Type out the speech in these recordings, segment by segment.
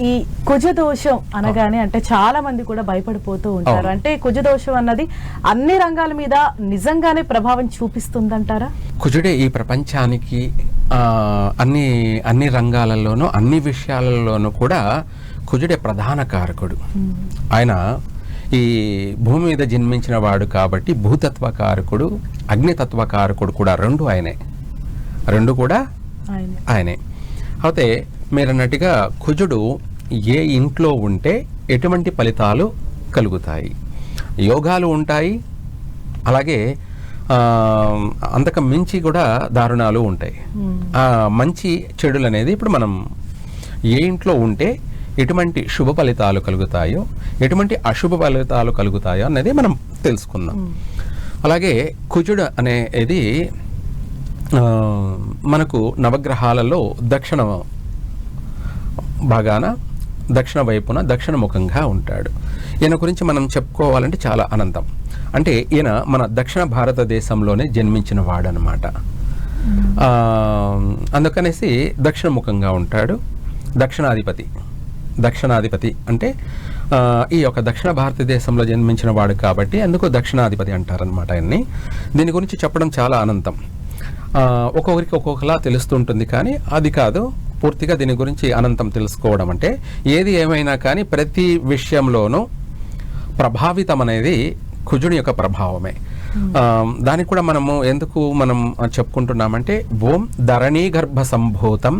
ఈ కుజ దోషం అనగానే అంటే చాలా మంది కూడా భయపడిపోతూ ఉంటారు. అంటే కుజ దోషం అన్నది అన్ని రంగాల మీద నిజంగానే ప్రభావం చూపిస్తుందంటారా? కుజుడే ఈ ప్రపంచానికి అన్ని అన్ని రంగాలలోనూ అన్ని విషయాలలోనూ కూడా కుజుడే ప్రధాన కారకుడు. ఆయన ఈ భూమి మీద జన్మించిన వాడు కాబట్టి భూతత్వ కారకుడు అగ్నితత్వ కారకుడు కూడా రెండు ఆయనే. రెండు కూడా ఆయన. ఆయనే. అయితే మీరు అన్నట్టుగా కుజుడు ఏ ఇంట్లో ఉంటే ఎటువంటి ఫలితాలు కలుగుతాయి? యోగాలు ఉంటాయి. అలాగే అంతకు మించి కూడా దారుణాలు ఉంటాయి. ఆ మంచి చెడులు అనేది ఇప్పుడు మనం ఏ ఇంట్లో ఉంటే ఎటువంటి శుభ ఫలితాలు కలుగుతాయో ఎటువంటి అశుభ ఫలితాలు కలుగుతాయో అనేది మనం తెలుసుకుందాం. అలాగే కుజుడు అనేది మనకు నవగ్రహాలలో దక్షిణ భాగాన దక్షిణ వైపున దక్షిణ ముఖంగా ఉంటాడు. ఈయన గురించి మనం చెప్పుకోవాలంటే చాలా అనంతం అంటే ఈయన మన దక్షిణ భారతదేశంలోనే జన్మించిన వాడనమాట అందుకనేసి దక్షిణ ముఖంగా ఉంటాడు. దక్షిణాధిపతి. దక్షిణాధిపతి అంటే ఈ యొక్క దక్షిణ భారతదేశంలో జన్మించిన వాడు కాబట్టి అందుకు దక్షిణాధిపతి అంటారనమాట ఆయన్ని. దీని గురించి చెప్పడం చాలా అనంతం ఒక్కొక్కరికి ఒక్కొక్కలా తెలుస్తుంటుంది కానీ అది కాదు. పూర్తిగా దీని గురించి అనంతం తెలుసుకోవడం అంటే ఏది ఏమైనా కానీ ప్రతి విషయంలోనూ ప్రభావితం అనేది కుజుని యొక్క ప్రభావమే. ఆ, దానికి కూడా మనము ఎందుకు మనం చెప్పుకుంటున్నామంటే ఓం ధరణీ గర్భ సంభూతం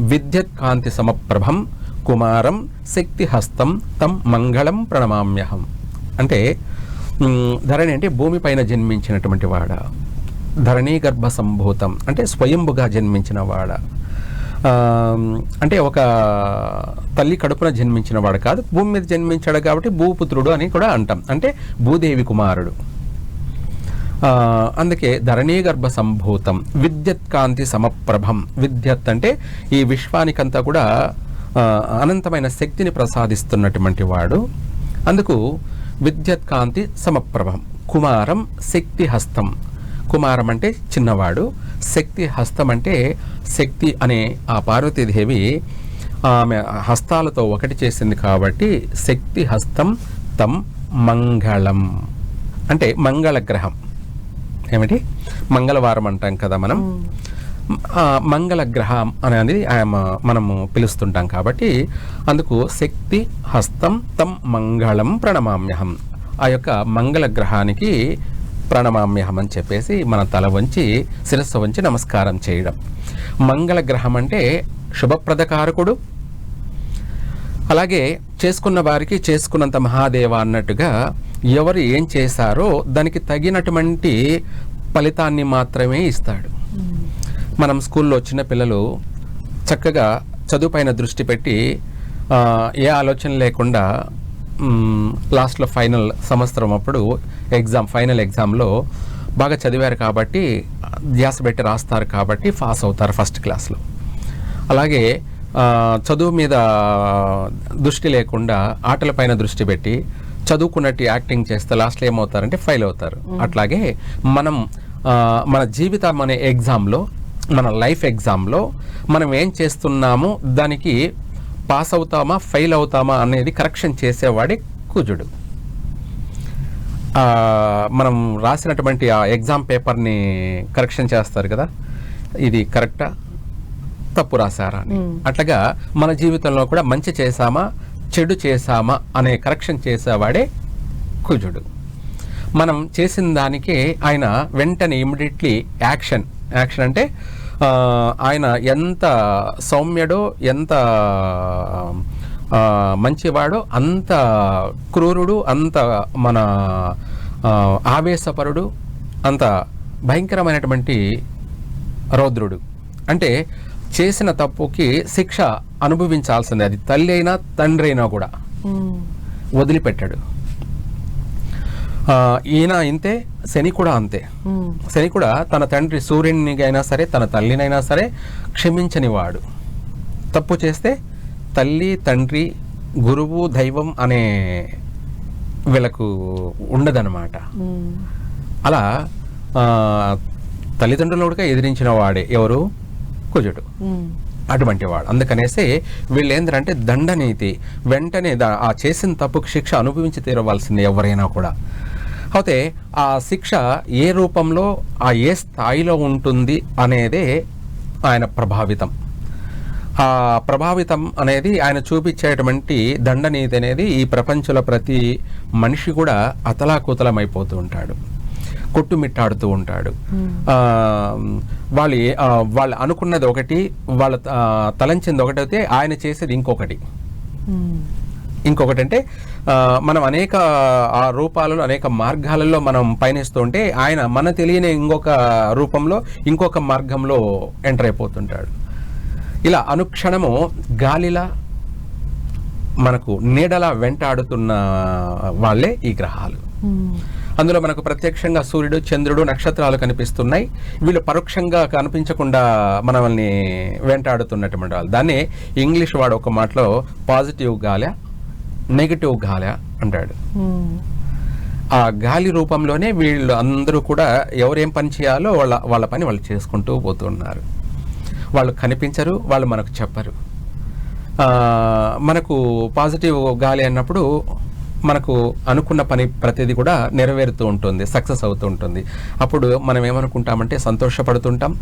విద్యుత్ కాంతి సమప్రభం కుమారం శక్తి హస్తం తం మంగళం ప్రణమామ్యహం. అంటే ధరణి అంటే భూమిపైన జన్మించినటువంటి వాడ? ధరణీ గర్భ సంభూతం అంటే స్వయంభుగా జన్మించిన వాడ? అంటే ఒక తల్లి కడుపున జన్మించిన వాడు కాదు భూమి మీద జన్మించాడు కాబట్టి భూపుత్రుడు అని కూడా అంటాం. అంటే భూదేవి కుమారుడు. అందుకే ధరణీ గర్భ సంభూతం విద్యుత్ కాంతి సమప్రభం. విద్యుత్ అంటే ఈ విశ్వానికంతా కూడా అనంతమైన శక్తిని ప్రసాదిస్తున్నటువంటి వాడు. అందుకు విద్యుత్ కాంతి సమప్రభం కుమారం శక్తి హస్తం కుమారం అంటే చిన్నవాడు శక్తి హస్తం అంటే శక్తి అనే ఆ పార్వతీదేవి ఆమె హస్తాలతో ఒకటి చేసింది కాబట్టి శక్తి హస్తం తం మంగళం. అంటే మంగళ గ్రహం ఏమిటి? మంగళవారం అంటాం కదా మనం. మంగళ గ్రహం అనేది ఆమె మనము పిలుస్తుంటాం కాబట్టి అందుకు శక్తి హస్తం తం మంగళం ప్రణమామ్యహం. ఆ యొక్క మంగళ గ్రహానికి ప్రణమామ్యహం అని చెప్పేసి మన తల వంచి శిరస్సు వంచి నమస్కారం చేయడం. మంగళ గ్రహం అంటే శుభప్రదకారకుడు. అలాగే చేసుకున్న వారికి చేసుకున్నంత మహాదేవ అన్నట్టుగా ఎవరు ఏం చేశారో దానికి తగినటువంటి ఫలితాన్ని మాత్రమే ఇస్తాడు. మనం స్కూల్లో చిన్న పిల్లలు చక్కగా చదువుపైన దృష్టి పెట్టి ఏ ఆలోచన లేకుండా లాస్ట్లో ఫైనల్ సంవత్సరం అప్పుడు ఎగ్జామ్ ఫైనల్ ఎగ్జామ్లో బాగా చదివారు కాబట్టి ధ్యాస పెట్టి రాస్తారు కాబట్టి పాస్ అవుతారు ఫస్ట్ క్లాస్లో. అలాగే చదువు మీద దృష్టి లేకుండా ఆటలపైన దృష్టి పెట్టి చదువుకున్నట్టు యాక్టింగ్ చేస్తే లాస్ట్లో ఏమవుతారంటే ఫెయిల్ అవుతారు. అట్లాగే మనం మన జీవితం అనే ఎగ్జామ్లో మన లైఫ్ ఎగ్జామ్లో మనం ఏం చేస్తున్నామో దానికి పాస్ అవుతామా ఫెయిల్ అవుతామా అనేది కరెక్షన్ చేసేవాడే కుజుడు. మనం రాసినటువంటి ఆ ఎగ్జామ్ పేపర్ని కరెక్షన్ చేస్తారు కదా ఇది కరెక్టా? తప్పు రాశారా అని. అట్లాగా మన జీవితంలో కూడా మంచి చేశామా చెడు చేశామా అనే కరెక్షన్ చేసేవాడే కుజుడు. మనం చేసిన దానికి ఆయన వెంటనే ఇమ్మీడియట్లీ యాక్షన్. యాక్షన్ అంటే ఆయన ఎంత సౌమ్యుడో ఎంత మంచివాడో అంత క్రూరుడు అంత మన ఆవేశపరుడు అంత భయంకరమైనటువంటి రౌద్రుడు. అంటే చేసిన తప్పుకి శిక్ష అనుభవించాల్సిందే. అది తల్లి అయినా తండ్రి అయినా కూడా వదిలిపెట్టాడు. ఈయన ఇంతే శని కూడా అంతే. శని కూడా తన తండ్రి సూర్యుని అయినా సరే తన తల్లినైనా సరే క్షమించని వాడు. తప్పు చేస్తే తల్లి తండ్రి గురువు దైవం అనే వీళ్ళకు ఉండదన్నమాట. అలా కూడా ఎదిరించిన వాడే ఎవరు? కుజుడు. అటువంటి వాడు. అందుకనేసి వీళ్ళు ఏంటంటే దండనీతి. వెంటనే ఆ చేసిన తప్పుకు శిక్ష అనుభవించి తీరవలసింది ఎవరైనా కూడా. అయితే ఆ శిక్ష ఏ రూపంలో ఆ ఏ స్థాయిలో ఉంటుంది అనేదే ఆయన ప్రభావితం. ఆ ప్రభావితం అనేది ఆయన చూపించేటువంటి దండనీతి అనేది ఈ ప్రపంచంలో ప్రతి మనిషి కూడా అతలాకుతలమైపోతూ ఉంటాడు. కొట్టుమిట్టాడుతూ ఉంటాడు. ఆ, వాళ్ళు వాళ్ళు అనుకున్నది ఒకటి వాళ్ళ తలంచింది ఒకటైతే ఆయన చేసేది ఇంకొకటి. ఉమ్. ఇంకొకటి అంటే మనం అనేక ఆ రూపాలలో అనేక మార్గాలలో మనం పయనిస్తూ ఉంటే ఆయన మన తెలియని ఇంకొక రూపంలో ఇంకొక మార్గంలో ఎంటర్ అయిపోతుంటాడు. ఇలా అనుక్షణము గాలిలా మనకు నీడలా వెంటాడుతున్న వాళ్ళే ఈ గ్రహాలు. ఉమ్. అందులో మనకు ప్రత్యక్షంగా సూర్యుడు చంద్రుడు నక్షత్రాలు కనిపిస్తున్నాయి. వీళ్ళు పరోక్షంగా కనిపించకుండా మనల్ని వెంటాడుతున్నటువంటి వాళ్ళు. దాన్ని ఇంగ్లీష్ వాడు ఒక మాటలో పాజిటివ్ గాలి నెగటివ్ గాలి అంటాడు. ఆ గాలి రూపంలోనే వీళ్ళు అందరూ కూడా ఎవరేం పని చేయాలో వాళ్ళ వాళ్ళ పని వాళ్ళు చేసుకుంటూ పోతున్నారు. వాళ్ళు కనిపించరు వాళ్ళు మనకు చెప్పరు. మనకు పాజిటివ్ గాలి అన్నప్పుడు మనకు అనుకున్న పని ప్రతిదీ కూడా నెరవేరుతూ ఉంటుంది సక్సెస్ అవుతూ ఉంటుంది. అప్పుడు మనం ఏమనుకుంటామంటే సంతోషపడుతుంటాం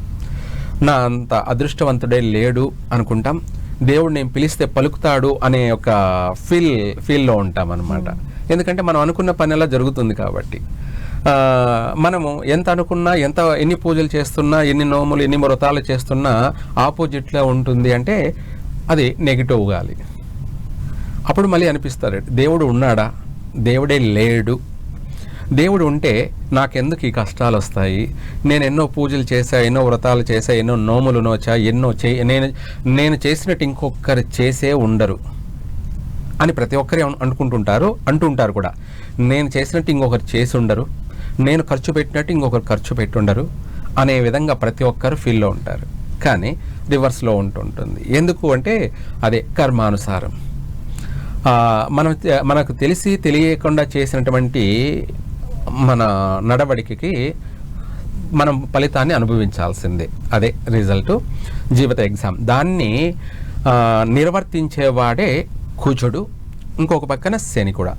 నా అంత అదృష్టవంతుడే లేడు అనుకుంటాం. దేవుడు నేను పిలిస్తే పలుకుతాడు అనే ఒక ఫీల్ ఫీల్లో ఉంటాం అనమాట ఎందుకంటే మనం అనుకున్న పని అలా జరుగుతుంది కాబట్టి. మనము ఎంత అనుకున్నా ఎంత ఎన్ని పూజలు చేస్తున్నా ఎన్ని నోములు ఎన్ని వ్రతాలు చేస్తున్నా ఆపోజిట్లో ఉంటుంది అంటే అది నెగిటివ్ గాలి అప్పుడు మళ్ళీ అనిపిస్తారు దేవుడు ఉన్నాడా? దేవుడే లేడు. దేవుడు ఉంటే నాకెందుకు ఈ కష్టాలు వస్తాయి నేను ఎన్నో పూజలు చేశా ఎన్నో వ్రతాలు చేశా ఎన్నో నోములు నోచా ఎన్నో చే నేను నేను చేసినట్టు ఇంకొకరు చేసే ఉండరు. అని ప్రతి ఒక్కరే అనుకుంటుంటారు అంటుంటారు కూడా. నేను చేసినట్టు ఇంకొకరు చేసి ఉండరు. నేను ఖర్చు పెట్టినట్టు ఇంకొకరు ఖర్చు పెట్టుండరు అనే విధంగా ప్రతి ఒక్కరు ఫీల్లో ఉంటారు. కానీ రివర్స్లో ఉంటుంటుంది. ఎందుకు అంటే అదే కర్మానుసారం. మనం మనకు తెలిసి తెలియకుండా చేసినటువంటి మన నడవడికకి మనం ఫలితాన్ని అనుభవించాల్సిందే. అదే రిజల్ట్. జీవిత ఎగ్జామ్. దాన్ని నిర్వర్తించేవాడే కుజుడు ఇంకొక పక్కన శని కూడా.